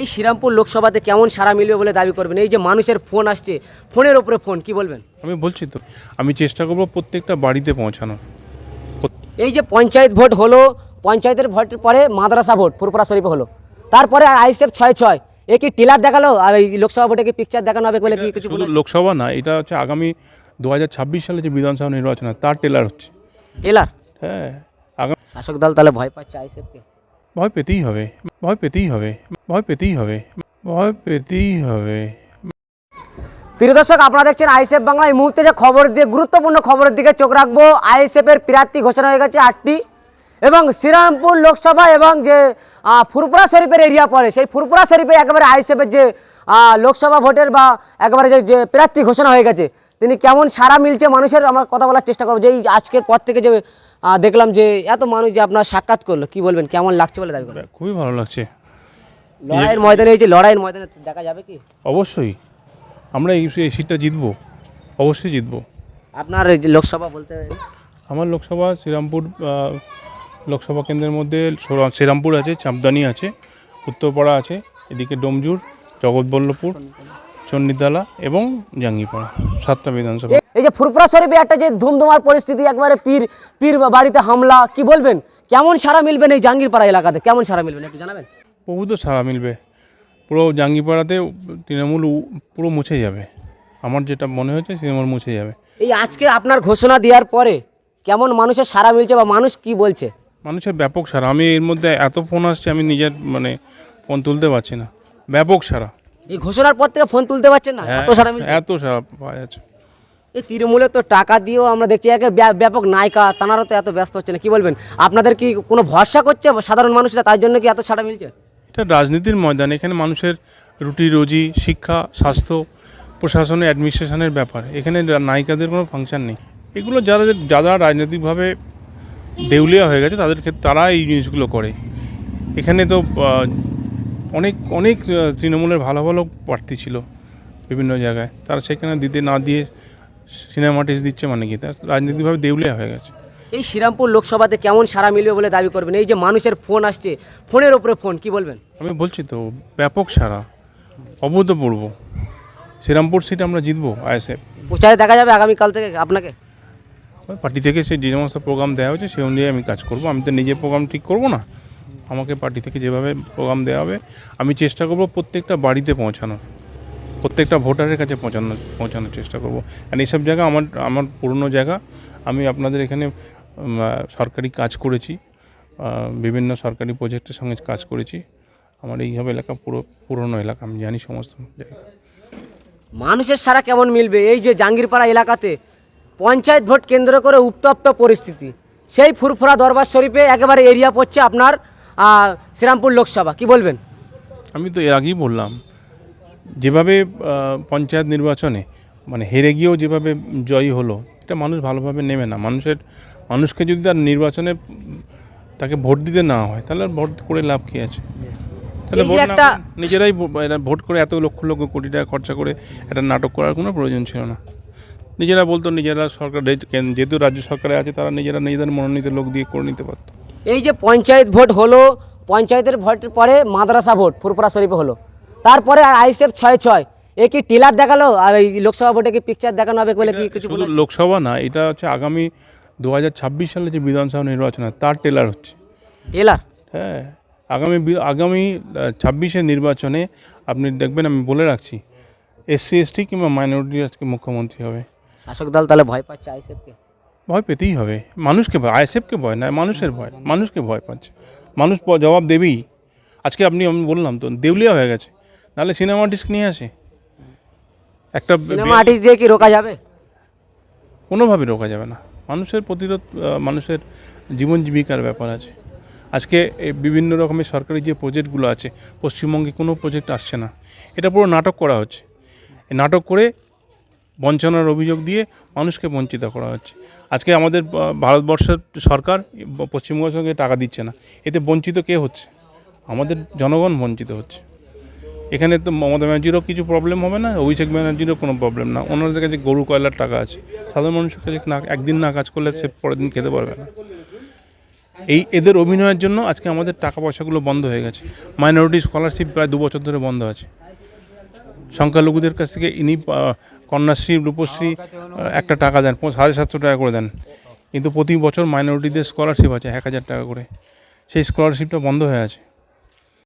এই শ্রীরামপুর লোকসভাতে কেমন সারা মিলবে বলে দাবি করবেন? এই যে মানুষের ফোন আসছে ফোনের ওপরে ফোন কি বলবেন? আমি বলছি তো আমি চেষ্টা করব প্রত্যেকটা বাড়িতে পৌঁছানো এই যে পঞ্চায়েত ভোট হলো পঞ্চায়েতের ভোটের পরে মাদ্রাসা ভোট ফুরপুরা শরীফে হলো। তারপরে আইসেফ ছয় ছয় এ কি টিলার দেখাল? আর এই লোকসভা ভোটে কি পিকচার দেখানো হবে বলে কি কিছু লোকসভা না এটা হচ্ছে আগামী দু হাজার ছাব্বিশ সালে যে বিধানসভা নির্বাচন তার টেলার হচ্ছে। টেলার? হ্যাঁ শাসক দল তাহলে ভয় পাচ্ছে আইসেফকে ভয় পেতেই হবে ভয় পেতেই হবে। ভয় পেতেই হবে। ভয় পেতেই হবে। প্রিয় দর্শক আপনারা দেখছেন আইএসএফ বাংলা। এই মুহূর্তে যে খবর দিয়ে গুরুত্বপূর্ণ খবরের দিকে চোখ রাখব আইএসএফ এর প্রার্থী ঘোষণা হয়ে গেছে আটটি। এবং শ্রীরামপুর লোকসভা এবং যে ফুরপুরা শরীফের এরিয়া পড়ে সেই ফুরপুরা শরীফে একেবারে আইএসএফ এর যে লোকসভা ভোটের বা একেবারে যে যে প্রার্থী ঘোষণা হয়ে গেছে তিনি কেমন সারা মিলছে মানুষের আমরা কথা বলার চেষ্টা করব। যে এই আজকের পর থেকে যে দেখলাম যে এত মানুষ যে আপনার সাক্ষাৎ করল কি বলবেন? কেমন লাগছে বলে দাবি করবেন? খুবই ভালো লাগছে। লড়াইয়ের ময়দানে এই যে লড়াইয়ের ময়দানে দেখা যাবে কি? অবশ্যই। আমরা এই এই সিটটা জিতবো। অবশ্যই জিতবো। আপনার এই যে লোকসভা বলতে আমার লোকসভা শ্রীরামপুর আহ, লোকসভা কেন্দ্রের মধ্যে সোরা- শ্রীরামপুর আছে চাঁপদানি আছে উত্তরপাড়া আছে এদিকে ডোমজুর জগৎবল্লভপুর চণ্ডীতলা এবং জাঙ্গিপাড়া সাতটা বিধানসভা। এই যে ফুরপুরা শরীফে একটা যে ধুমধুমার পরিস্থিতি একবারে পীর পীর বাড়িতে হামলা কি বলবেন? কেমন সারা মিলবেন এই জাঙ্গিরপাড়া এলাকাতে? কেমন সারা মিলবেন একটু জানাবেন? বহু তো সারা মিলবে। পুরো জাঙ্গিপাড়াতে তৃণমূল পুরো মুছে যাবে। আমার যেটা মনে হচ্ছে তৃণমূল মুছে যাবে। এই আজকে আপনার ঘোষণা দেওয়ার পরে কেমন মানুষের সারা মিলছে বা মানুষ কি বলছে? মানুষের ব্যাপক সারা আমি এর মধ্যে এত ফোন আসছে আমি নিজের মানে ফোন তুলতে পারছি না। ব্যাপক সারা এই ঘোষণার পর থেকে ফোন তুলতে পারছেন না? এত সারা মিলছে। এত সারা পাওয়া যাচ্ছে। এই তৃণমূলে তো টাকা দিয়েও আমরা দেখছি একে ব্য- ব্যাপক নায়িকা তানারা তো এত ব্যস্ত হচ্ছে না। কি বলবেন? আপনাদের কি কোনো ভরসা করছে সাধারণ মানুষরা? তার জন্য কি এত সারা মিলছে? এটা রাজনীতির ময়দান, এখানে মানুষের রুটি, রুজি, শিক্ষা, স্বাস্থ্য, প্রশাসনের অ্যাডমিনিস্ট্রেশনের ব্যাপার। এখানে নায়িকাদের কোনো ফাংশন নেই। এগুলো যারা যারা রাজনৈতিকভাবে দেউলিয়া হয়ে গেছে, তাদের ক্ষেত্রে, তারা এই জিনিসগুলো করে। এখানে তো অনেক অনেক তৃণমূলের ভালো ভালো প্রার্থী ছিল বিভিন্ন জায়গায়। তারা সেখানে দিতে না দিয়ে সিনেমা টেস্ট দিচ্ছে মানে কি? তার রাজনৈতিকভাবে দেউলিয়া হয়ে গেছে। এই শ্রীরামপুর লোকসভাতে কেমন সারা মিলবে বলে দাবি করবেন? এই যে মানুষের ফোন আসছে ফোনের ওপরে ফোন কি বলবেন? আমি বলছি তো ব্যাপক সারা অভূতপূর্ব। শ্রীরামপুর সিট আমরা জিতবো আইএসএফ। প্রচারে দেখা যাবে আগামীকাল থেকে আপনাকে? পার্টি থেকে সেই যে সমস্ত প্রোগ্রাম দেওয়া হয়েছে সেই অনুযায়ী আমি কাজ করব। আমি তো নিজে প্রোগ্রাম ঠিক করব না। আমাকে পার্টি থেকে যেভাবে প্রোগ্রাম দেওয়া হবে আমি চেষ্টা করব প্রত্যেকটা বাড়িতে পৌঁছানো প্রত্যেকটা ভোটারের কাছে পৌঁছানো পৌঁছানোর চেষ্টা করব। আর এইসব জায়গা আমার আমার পুরনো জায়গা। আমি আপনাদের এখানে সরকারি কাজ করেছি বিভিন্ন সরকারি প্রজেক্টের সঙ্গে কাজ করেছি। আমার এইভাবে এলাকা পুরো পুরনো এলাকা আমি জানি সমস্ত জায়গা। মানুষের সারা কেমন মিলবে? এই যে জাঙ্গিরপাড়া এলাকাতে পঞ্চায়েত ভোট কেন্দ্র করে উত্তপ্ত পরিস্থিতি। সেই ফুরফুরা দরবার শরীফে একেবারে এরিয়া পড়ছে আপনার শ্রীরামপুর লোকসভা। কি বলবেন? আমি তো এর আগেই বললাম যেভাবে পঞ্চায়েত নির্বাচনে মানে হেরে গিয়েও যেভাবে জয়ী হলো এটা মানুষ ভালোভাবে নেবে না। মানুষের মানুষকে যদি তার নির্বাচনে তাকে ভোট দিতে না হয় তাহলে ভোট করে লাভ কী আছে? তাহলে ভোট না নিজেরাই ভোট করে এত লক্ষ লক্ষ কোটি টাকা খরচা করে একটা নাটক করার কোনো প্রয়োজন ছিল না। নিজেরা বলতো নিজেরা সরকার যেহেতু রাজ্য সরকারে আছে তারা নিজেরা নিজেদের মনোনীত লোক দিয়ে করে নিতে পারতো। এই যে পঞ্চায়েত ভোট হলো পঞ্চায়েতের ভোটের পরে মাদ্রাসা ভোট ফুরফুরা শরীফে হলো। তারপরে আইসেফ ছয় ছয় এ কি টিলার দেখাল? আর এই লোকসভা ভোটে কি পিকচার দেখানো হবে বলে কি কিছু শুধু লোকসভা না এটা হচ্ছে আগামী দু হাজার ছাব্বিশ সালে যে বিধানসভা নির্বাচন হয় তার টেলার হচ্ছে। টেলার? হ্যাঁ আগামী আগামী ছাব্বিশের নির্বাচনে আপনি দেখবেন আমি বলে রাখছি এসসি এসটি কিংবা মাইনরিটি আজকে মুখ্যমন্ত্রী হবে। শাসক দল তাহলে ভয় পাচ্ছে আইসেফকে ভয় পেতেই হবে। মানুষকে ভয় আইএসএফকে ভয় না মানুষের ভয় মানুষকে ভয় পাচ্ছে। মানুষ জবাব দেবেই। আজকে আপনি আমি বললাম তো দেউলিয়া হয়ে গেছে। নাহলে সিনেমা আর্টিস্ট নিয়ে আসে। একটা সিনেমা আর্টিস্ট দিয়ে কি রোকা যাবে? কোনোভাবে রোকা যাবে না। মানুষের প্রতিরোধ মানুষের জীবন জীবিকার ব্যাপার আছে। আজকে বিভিন্ন রকমের সরকারি যে প্রজেক্টগুলো আছে পশ্চিমবঙ্গে কোনো প্রজেক্ট আসছে না। এটা পুরো নাটক করা হচ্ছে। নাটক করে বঞ্চনার অভিযোগ দিয়ে মানুষকে বঞ্চিত করা হচ্ছে। আজকে আমাদের ভারতবর্ষের সরকার পশ্চিমবঙ্গের সঙ্গে টাকা দিচ্ছে না। এতে বঞ্চিত কে হচ্ছে? আমাদের জনগণ বঞ্চিত হচ্ছে। এখানে তো মমতা ব্যানার্জিরও কিছু প্রবলেম হবে না, অভিষেক ব্যানার্জিরও কোনো প্রবলেম না। ওনাদের কাছে গরু, কয়লার টাকা আছে। সাধারণ মানুষের কাছে না, একদিন না কাজ করলে সে পরের দিন খেতে পারবে না। এই এদের অভিনয়ের জন্য আজকে আমাদের টাকা পয়সাগুলো বন্ধ হয়ে গেছে। মাইনরিটি স্কলারশিপ প্রায় দু বছর ধরে বন্ধ আছে। সংখ্যালঘুদের কাছ থেকে ইনি কন্যাশ্রী, রূপশ্রী একটা টাকা দেন সাড়ে সাতশো টাকা করে দেন। কিন্তু প্রতি বছর মাইনরিটিদের স্কলারশিপ আছে এক হাজার টাকা করে। সেই স্কলারশিপটা বন্ধ হয়ে আছে।